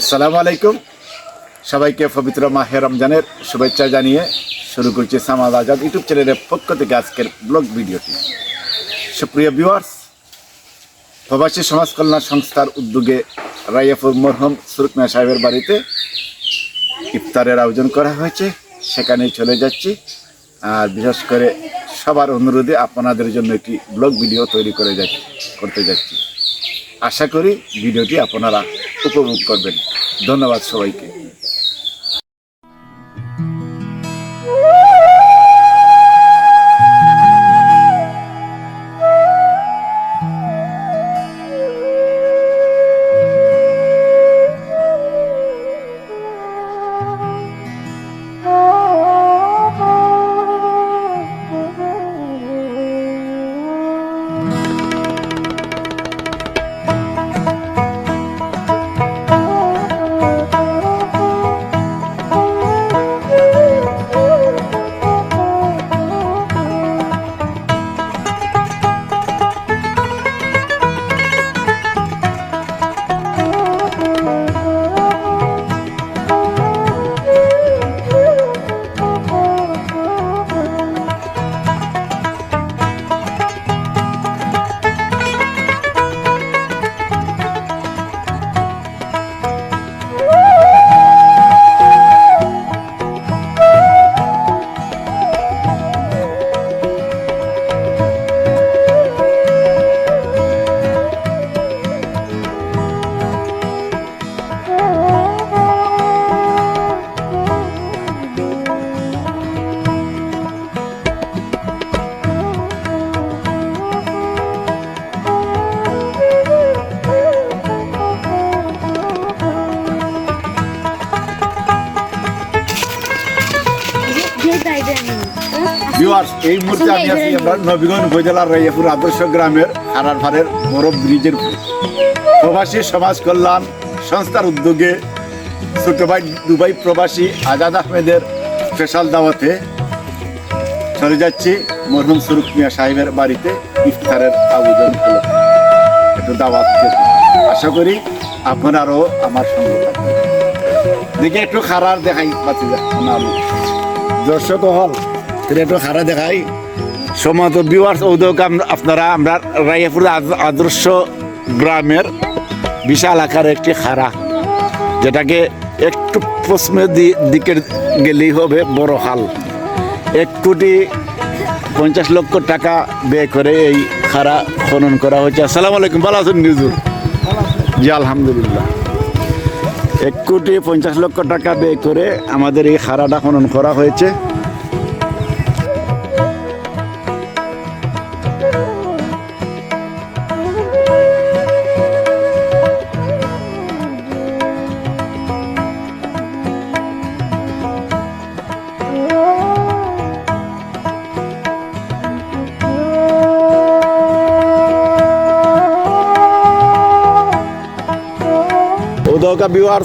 আসসালামু আলাইকুম সবাইকে পবিত্র মাহে রমজানের শুভেচ্ছা জানিয়ে শুরু করছি সামাদ আজাদ ইউটিউব চ্যানেলের পক্ষ থেকে আজকের ব্লগ ভিডিওটি। সুপ্রিয় ভিউয়ার্স প্রবাসী সমাজ কল্যাণ সংস্থার উদ্যোগে রাইয়াপুর মরহম সুরুকমিয়া সাহেবের বাড়িতে ইফতারের আয়োজন করা হয়েছে। সেখানেই চলে যাচ্ছি। আর বিশেষ করে সবার অনুরোধে আপনাদের জন্য একটি ব্লগ ভিডিও তৈরি করে যাচ্ছি, করতে যাচ্ছি। আশা করি ভিডিওটি আপনারা উপভোগ করবেন। ধন্যবাদ সবাইকে। এই মুহূর্তে আমি আছি আমরা নবীগঞ্জ উপজেলার রাইয়াপুর আদর্শ গ্রামের ব্রিজের। প্রবাসী সমাজ কল্যাণ সংস্থার উদ্যোগে ছোট ভাই দুবাই প্রবাসী আজাদ আহমেদের স্পেশাল দাওয়াতে চলে যাচ্ছি মরহুম সুরুক মিয়া সাহেবের বাড়িতে ইফতারের হলো। একটু দাওয়াত আশা করি আপনারাও আমার সঙ্গে থাকবেন। দেখি একটু খারাপ দেখাই পাচ্ছি না দর্শক হল এটা খারাপ দেখাই। সমাজ বিওয়ার্স উদ্যোগ আপনারা, আমরা রাইয়াপুর আদ- আদর্শ গ্রামের বিশাল আকার একটি খাড়া যেটাকে একটু পশ্চিমের দি- দিকের গেলেই হবে বড় হাল। এক কোটি পঞ্চাশ লক্ষ টাকা ব্যয় করে এই খারা খনন করা হয়েছে। আসসালামু আলাইকুম, ভালো আছেন নিউজুর জি, আলহামদুলিল্লাহ। এক কোটি পঞ্চাশ লক্ষ টাকা ব্যয় করে আমাদের এই খাড়াটা খনন করা হয়েছে। ওদকা বিওয়ার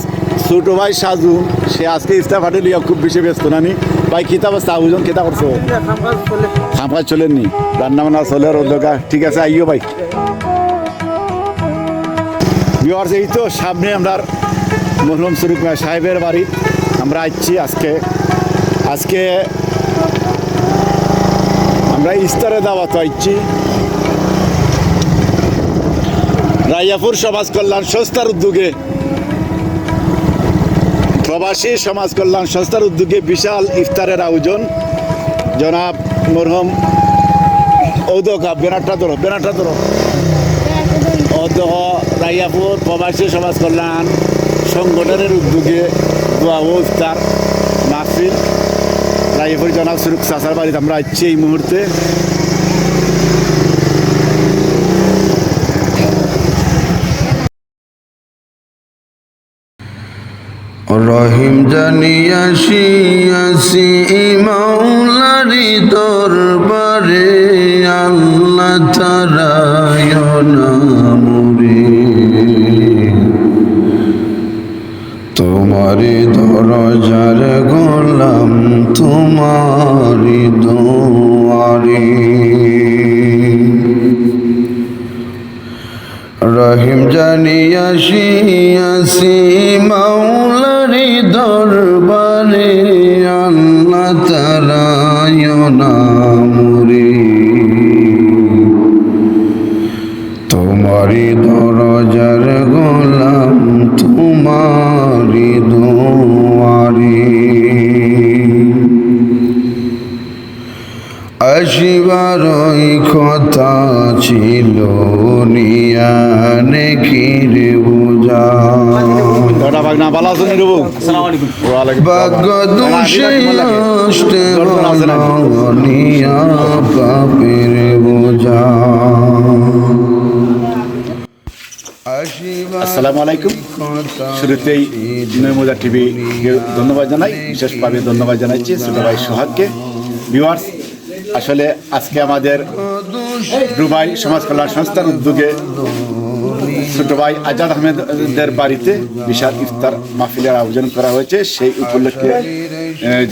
ছোট ভাই সাজু, সে আজকে ইস্তা ফাটে লিয়া খুব বেশি ব্যস্ত নানি ভাই, কিতাব আছে? আবুজন কিতা করছ খাম খামকাজ চলেননি। রান্না বান্না চলে আর ওদকা ঠিক আছে, আইও ভাই। বিওয়ার্স এই তো সামনে আমরা মরহুম শরীফ সাহেবের বাড়ি। আমরা আসছি আজকে। আজকে আমরা ইস্তারে দাওয়াত আইছি। রাইয়াপুর সমাজ কল্যাণ সংস্থার উদ্যোগে প্রবাসী সমাজ কল্যাণ সংস্থার উদ্যোগে বিশাল ইফতারের আয়োজন। জনাব মরহম ঔদকা বেনাটা ধরো রাইয়াপুর প্রবাসী সমাজ কল্যাণ সংগঠনের উদ্যোগে দোয়া ইফতার মাহফিল। রাইয়াপুর জনাব সুরুক চাষার বাড়িতে আমরা আসছি এই মুহূর্তে। রহিম জানিয়াসি আসি মাওলারি দরবারে আল্লাহ তারায়ণামুরে তোমারি দরজার গোলাম তোমারি দোয়ারে। রহিম জানিয়াসি মাওলারি দরবারে আল্লাহ নামরে তোমারি দরজার আসিবার কথা ছিল বুঝা। ভাগ্য দোষে আসতে নিয়া পাপের বোঝা। আসসালামু আলাইকুম শুরুতেই নয়মোজা টিভি ধন্যবাদ জানাই বিশেষভাবে ধন্যবাদ জানাচ্ছি ছোট ভাই সোহাগকে। ভিউয়ার্স আসলে আজকে আমাদের রুবাই সমাজ কল্যাণ সংস্থার উদ্যোগে ছোট ভাই আজাদ আহমেদের বাড়িতে বিশাল ইফতার মাহফিলের আয়োজন করা হয়েছে। সেই উপলক্ষে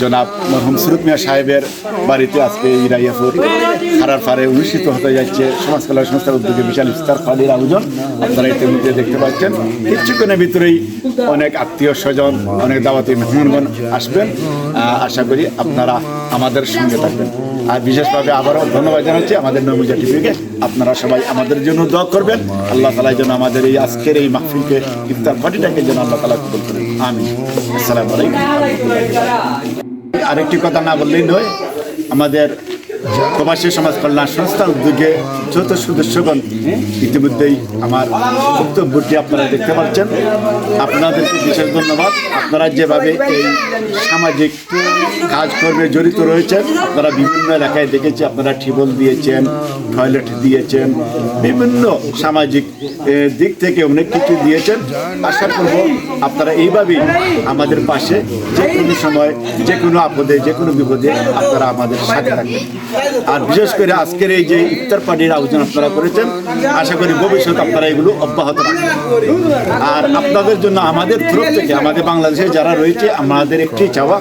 জনাব মরহুম সুরুত মিয়া সাহেবের বাড়িতে আজকে ইরাইয়াপুর হারার ফারে অনুষ্ঠিত হতে যাচ্ছে সমাজ কল্যাণ সংস্থার উদ্যোগে বিশাল ইফতার পালির আয়োজন। আপনারা ইতিমধ্যে দেখতে পাচ্ছেন। কিছুক্ষণের ভিতরেই অনেক আত্মীয় স্বজন, অনেক দাওয়াতি মেহমানগণ আসবেন। আশা করি আপনারা আমাদের সঙ্গে থাকবেন। আর বিশেষভাবে আবারও ধন্যবাদ জানাচ্ছি আমাদের নবুজা টিভিকে। আপনারা সবাই আমাদের জন্য দোয়া করবেন। আল্লাহ তালা যেন আমাদের এই আজকের এই মাহফিলকে ইফতার পার্টিটাকে যেন আল্লাহ তালা কবুল করেন আমি আসসালামু আলাইকুম। আরেকটি কথা না বললেই নয় আমাদের প্রবাসী সমাজ কল্যাণ সংস্থার উদ্যোগে যত সদস্যগণ ইতিমধ্যেই আমার বক্তব্যটি আপনারা দেখতে পাচ্ছেন। আপনাদেরকে বিশেষ ধন্যবাদ। আপনারা যেভাবে এই সামাজিক কাজকর্মে জড়িত রয়েছেন, আপনারা বিভিন্ন এলাকায় দেখেছি, আপনারা টিবল দিয়েছেন, টয়লেট দিয়েছেন, বিভিন্ন সামাজিক দিক থেকে অনেক কিছু দিয়েছেন। আশা করব আপনারা এইভাবেই আমাদের পাশে যে কোনো সময় যে কোনো আপদে যে কোনো বিপদে আপনারা আমাদের সাথে থাকবেন। আর বিশেষ করে আজকের এই যে ইফতার পার্টির আয়োজন আপনারা করেছেন, আশা করি ভবিষ্যৎ আপনারা এগুলো অব্যাহত আর আপনাদের জন্য আমাদের তরফ থেকে, আমাদের বাংলাদেশে যারা রয়েছে, আমাদের একটি চাওয়া,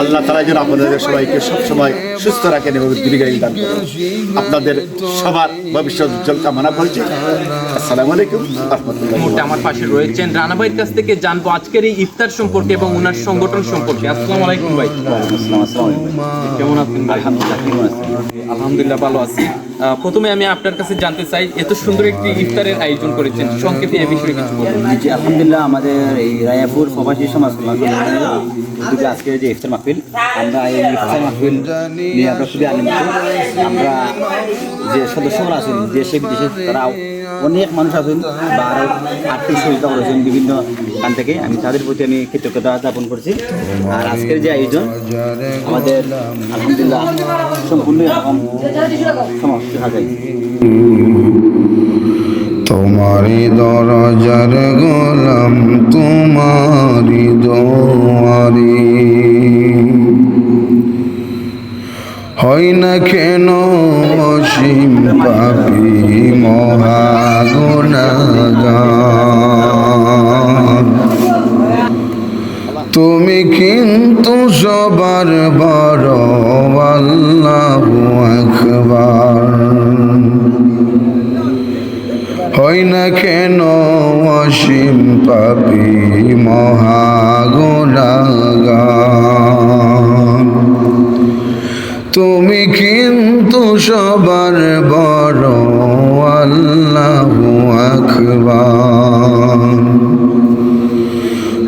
আল্লাহ তালা যেন আপনাদের সবাইকে সবসময় সুস্থ রাখেন এবং দীর্ঘায়ু দান করেন। আপনাদের সবার ভবিষ্যৎ উজ্জ্বল কামনা করছি। আসসালামু আলাইকুম রহমতুল্লাহ মুহূর্তে আমার পাশে রয়েছেন রানা ভাইয়ের কাছ থেকে জানব আজকের এই ইফতার সম্পর্কে এবং ওনার সংগঠন সম্পর্কে। আসসালামু আলাইকুম ভাই। কেমন আছেন ভাই? আলহামদুলিল্লাহ ভালো আছি। প্রথমে আমি আপনার কাছে জানতে চাই, এত সুন্দর একটি ইফতারের আয়োজন করেছেন, সংক্ষেপে এ বিষয়ে কিছু বলুন। জি আলহামদুলিল্লাহ, আমাদের এই রায়াপুর প্রবাসী সমাজ উদ্যোগে আজকে যে ইফতার মাহফিল, আমরা এই ইফতার মাহফিল নিয়ে আমরা খুবই আনন্দিত। আমরা যে সদস্যরা আছেন, দেশে বিদেশে তারা অনেক মানুষ আছেন, বা আরও আর্থিক সহযোগিতা করেছেন বিভিন্ন স্থান থেকে। আমি তাদের প্রতি আমি কৃতজ্ঞতা জ্ঞাপন করছি। আর আজকের যে আয়োজন, আমাদের আলহামদুলিল্লাহ সম্পূর্ণ তোমারি দরজার গোলাম, তোমারি দোয়ারি। হয় না কেন অসীম পাপি তুমি কিন্তু সবার বড় আল্লাহু আকবার। হয় না কেন অসীম পাপি মহাগুণাগার তুমি কিন্তু সবার বড় আকবার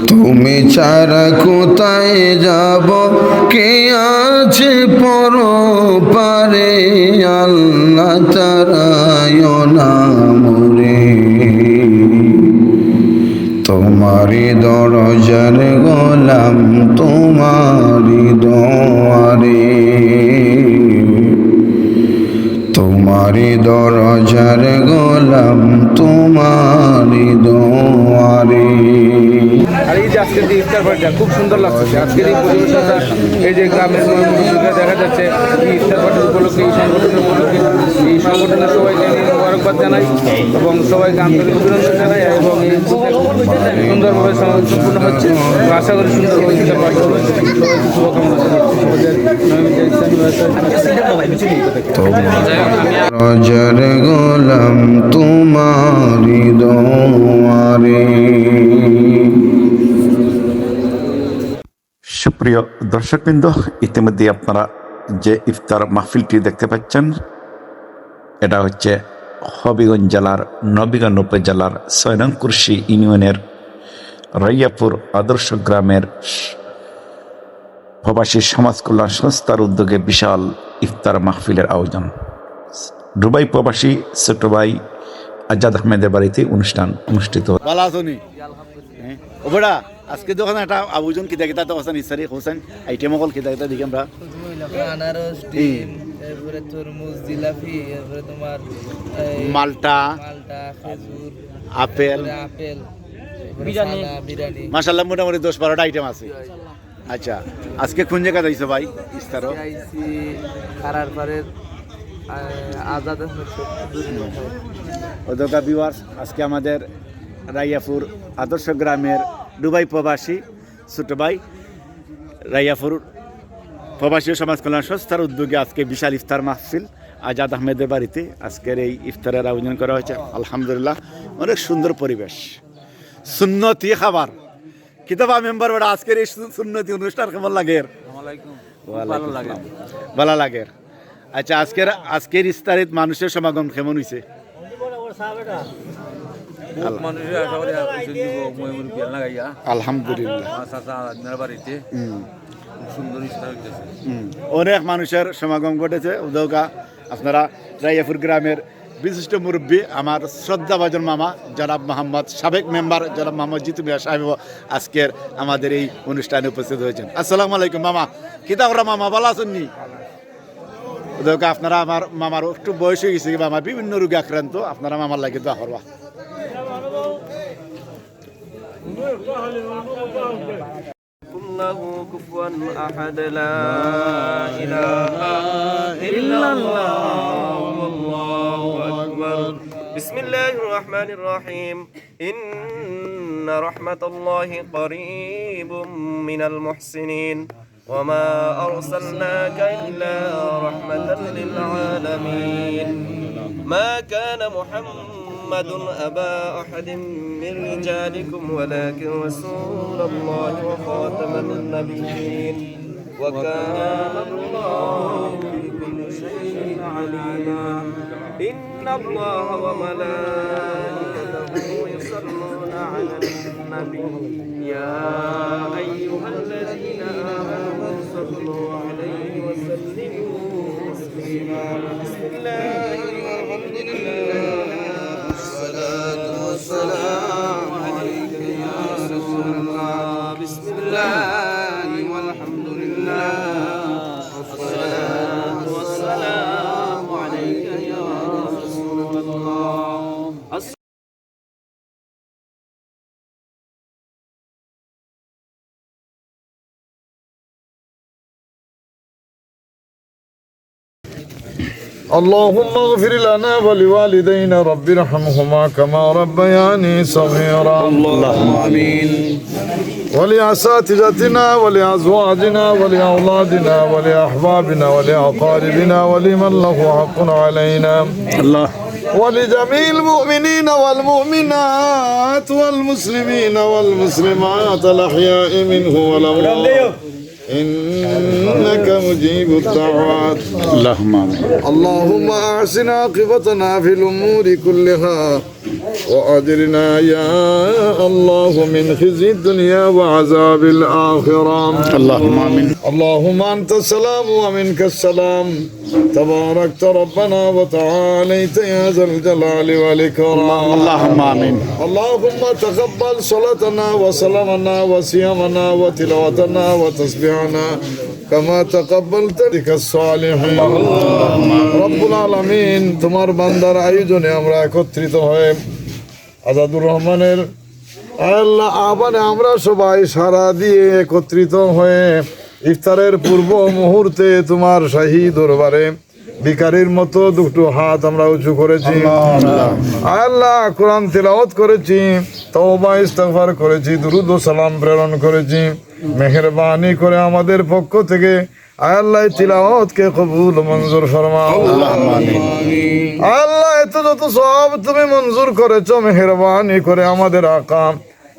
তুমি ছাড়া কোথায় যাব? কে আছে পর পারে আল্লাহ তারায় নামরে তোমারি দরজার গোলাম তোমারি খুব সুন্দর লাগছে আজকের এই পরিবেশটা এই যে গ্রামের মুরব্বীরা দেখা যাচ্ছে এই ইফতার পার্টির উপলক্ষে, এই সংগঠনের উপলক্ষে, এই সংগঠনের সবাইকে আমি মোবারকবাদ জানাই এবং সবাইকে আন্তরিক অভিনন্দন জানাই এবং এই সুন্দরভাবে সম্পূর্ণ হচ্ছে। আশা করি সুন্দরভাবে ইফতার পার্টি সবাইকে শুভকামনা জানাচ্ছি। ইসলামী গোলাম তোমারি দোয়ারে। সুপ্রিয় দর্শকবৃন্দ ইতিমধ্যে আপনারা যে ইফতার মাহফিলটি দেখতে পাচ্ছেন, এটা হচ্ছে হবিগঞ্জ জেলার নবীগঞ্জ উপজেলার সয়নংকুর্শি ইউনিয়নের রৈয়াপুর আদর্শ গ্রামের প্রবাসী সমাজ কল্যাণ সংস্থার উদ্যোগে বিশাল ইফতার মাহফিলের আয়োজন। দুবাই প্রবাসী ছোট ভাই আজাদ আহমেদের বাড়িতে অনুষ্ঠান অনুষ্ঠিত আজকে দোকানে একটা আবুজন কিতা কিতা তো হোসেন ইসারি হোসেন আইটেম অকল কিতা কিতা দেখি আমরা আনারস ডিম এরপরে তরমুজ জিলাপি এরপরে তোমার মালটা মালটা খেজুর আপেল। আপেল বিরিয়ানি। বিরিয়ানি। মাসাল্লাহ মোটামুটি দশ বারোটা আইটেম আছে। আচ্ছা আজকে কোন জায়গা যাইছো ভাই? কারার পারের আজাদ বিওয়ার্স আজকে আমাদের রাইয়াপুর আদর্শ গ্রামের দুবাই প্রবাসী ছোট ভাই রাইয়াপুর প্রবাসী সমাজ কল্যাণ সংস্থার উদ্যোগে আজকে বিশাল ইফতার মাহফিল আজাদ আহমেদের বাড়িতে আজকের এই ইফতারের আয়োজন করা হয়েছে। আলহামদুলিল্লাহ অনেক সুন্দর পরিবেশ। সুন্নতি খাবার। কিতাবা মেম্বার বড় আজকের এই সুন্নতি অনুষ্ঠান কেমন লাগে? ভালো লাগে। আচ্ছা আজকের আজকের ইস্তারিত মানুষের সমাগম কেমন হয়েছে? অনেক মানুষের সমাগম ঘটেছে। উদৌকা আপনারা রাইয়াপুর গ্রামের বিশিষ্ট মুরব্বী, আমার শ্রদ্ধাভাজন মামা, জনাব মোহাম্মদ সাবেক মেম্বার, জনাব মোহাম্মদ জিতু মিয়া সাহেব আজকের আমাদের এই অনুষ্ঠানে উপস্থিত হয়েছেন। আসসালামু আলাইকুম মামা। কিতা ওরা মামা? আছেননি উদৌকা আপনারা আমার মামার একটু বয়স হয়ে গেছে মামা? বিভিন্ন রোগে আক্রান্ত। আপনারা মামার লাগে দোয়া করবা। الله كفوا أحد لا إله إلا الله. والله أكبر. بسم الله الرحمن الرحيم. إن رحمة الله قريب من المحسنين. وما أرسلناك إلا رحمة للعالمين. ما كان محمد أبا أحد من رجالكم ولكن رسول الله وخاتم النبيين. وكان الله بكل شيء عليما. إن الله وملائكته يصلون على النبي. يا أيها الذين آمنوا صلوا عليه وسلموا تسليما. بسم الله والحمد لله. اللهم اغفر لنا ولوالدينا رب ارحمهما كما ربياني صغيرا. اللهم آمين. ولأساتذتنا ولأزواجنا ولأولادنا ولأحبابنا ولأقاربنا ولمن له حق علينا. الله. ولجميع المؤمنين والمؤمنات والمسلمين والمسلمات الأحياء منه والأموات إنك مجيب الدعوات اللهم آمين اللهم أحسن عاقبتنا في الأمور كلها وأجرنا يا الله من خزي الدنيا وعذاب الآخرة اللهم آمين اللهم أنت السلام ومنك السلام تباركت ربنا وتعاليت يا ذا الجلال والإكرام اللهم آمين اللهم تقبل صلاتنا وسلامنا وصيامنا وتلاوتنا وتسبيحنا كما تقبلت بك الصالحين রব্বুল আলামিন তোমার বান্দার আয়োজনে আমরা একত্রিত হয়ে আজাদুর রহমানের আল্লাহ আবার আমরা সবাই সারা দিয়ে একত্রিত হয়ে ইফতারের পূর্ব মুহূর্তে তোমার শাহী দরবারে ভিকারির মতো দুটো হাত আমরা উঁচু করেছি। আল্লাহ। কোরআন তেলাওয়াত করেছি তওবা ইস্তেগফার করেছি দুরুদ ও সালাম প্রেরণ করেছি। মেহেরবানি করে আমাদের পক্ষ থেকে আল্লাহ তিলাওয়াতকে কবুল মঞ্জুর ফরমাও। আল্লাহ যত সব তুমি মঞ্জুর করেছ মেহরবানি করে আমাদের আকাম।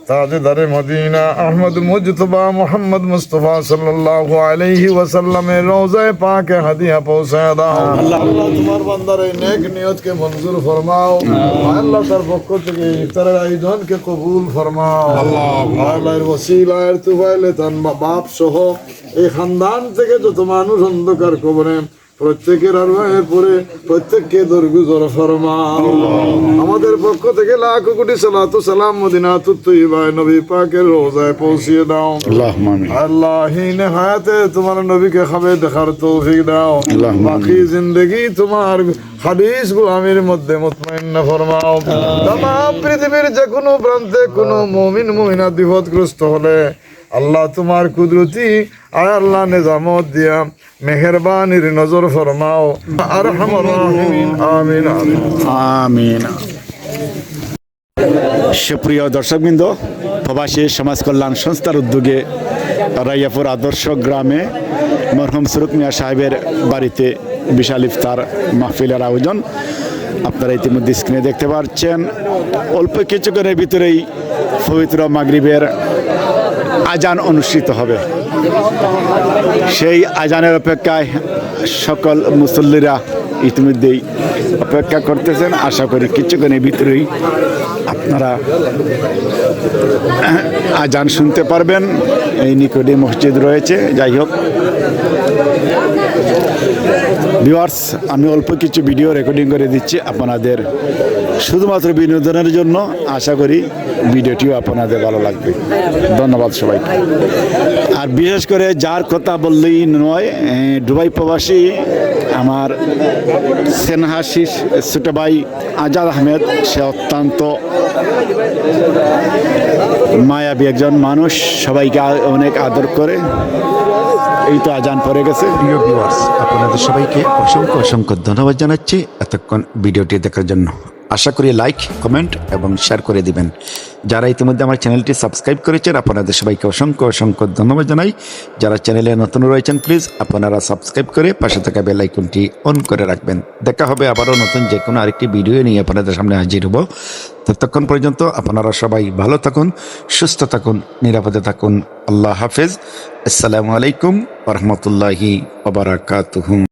তাজদারে মদিনা আহমদ মুজতবা মোহাম্মদ মুস্তফা সাল্লাল্লাহু আলাইহি ওয়াসাল্লামের রওজায়ে পাকে হাদিয়া পৌঁছায় দাও। আল্লাহ তোমার বান্দার এই নেক নিয়তকে মঞ্জুর ফরমাও। আল্লাহ তার পক্ষ থেকে ইফতারের আয়োজনকে কবুল ফরমাও। আল্লাহর ওসিলার তুফাইলে তান বাপ সহ এই খানদান থেকে যত মানুষ অন্ধকার কবরে প্রত্যেকের আরোহের পরে প্রত্যেককে দরগুজর ফরমাও আমাদের পক্ষ থেকে লাখ কোটি সালাতু সালাম মদিনা তুত্তুইবাই নবী পাকের রোজায় পৌঁছিয়ে দাও। আল্লাহ হিনে হায়াতে তোমার নবীকে খাবে দেখার তৌফিক দাও। বাকি জিন্দগি তোমার হাদিস গুলামের মধ্যে মুতমাইন্ন ফরমাও। তাম পৃথিবীর যে কোনো প্রান্তে কোনো মুমিন মুমিনা বিপদগ্রস্ত হলে আল্লাহ তোমার কুদরতি আয় আল্লাহ নিজামত দিয়া মেহরবানির নজর ফরমাও। আর আমিন আমিন। সুপ্রিয় দর্শকবৃন্দ, প্রবাসী সমাজ কল্যাণ সংস্থার উদ্যোগে রাইয়াপুর আদর্শ গ্রামে মরহম সুরুক মিয়া সাহেবের বাড়িতে বিশাল ইফতার মাহফিলের আয়োজন। আপনারা ইতিমধ্যে স্ক্রিনে দেখতে পাচ্ছেন অল্প কিছুক্ষণের ভিতরেই পবিত্র মাগরিবের আজান অনুষ্ঠিত হবে। সেই আজানের অপেক্ষায় সকল মুসল্লিরা ইতিমধ্যেই অপেক্ষা করতেছেন। আশা করি কিছুক্ষণের ভিতরেই আপনারা আজান শুনতে পারবেন। এই নিকটে মসজিদ রয়েছে। যাই হোক। ভিউয়ার্স আমি অল্প কিছু ভিডিও রেকর্ডিং করে দিচ্ছি আপনাদের শুধুমাত্র বিনোদনের জন্য। আশা করি ভিডিওটিও আপনাদের ভালো লাগবে। ধন্যবাদ সবাইকে। আর বিশেষ করে যার কথা বললেই নয় দুবাই প্রবাসী আমার সেনহাশিস ছোট আজাদ আহমেদ, সে অত্যন্ত মায়াবী একজন মানুষ, সবাইকে অনেক আদর করে। এই তো আজান পড়ে গেছে। প্রিয় ভিউয়ার্স আপনাদের সবাইকে অসংখ্য অসংখ্য ধন্যবাদ জানাচ্ছি এতক্ষণ ভিডিওটি দেখার জন্য। আশা করি লাইক কমেন্ট এবং শেয়ার করে দিবেন। যারা ইতিমধ্যে আমার চ্যানেলটি সাবস্ক্রাইব করেছেন, আপনাদের সবাইকে অসংখ্য অসংখ্য ধন্যবাদ জানাই। যারা চ্যানেলে নতুন রয়েছেন প্লিজ আপনারা সাবস্ক্রাইব করে পাশে থাকা বেল আইকনটি অন করে রাখবেন। দেখা হবে আবারও নতুন যে কোনো আরেকটি ভিডিও নিয়ে আপনাদের সামনে হাজির হব। ততক্ষণ পর্যন্ত আপনারা সবাই ভালো থাকুন, সুস্থ থাকুন, নিরাপদে থাকুন। আল্লাহ হাফেজ। আসসালামু আলাইকুম রহমতুল্লাহি ওবরাকাতুহু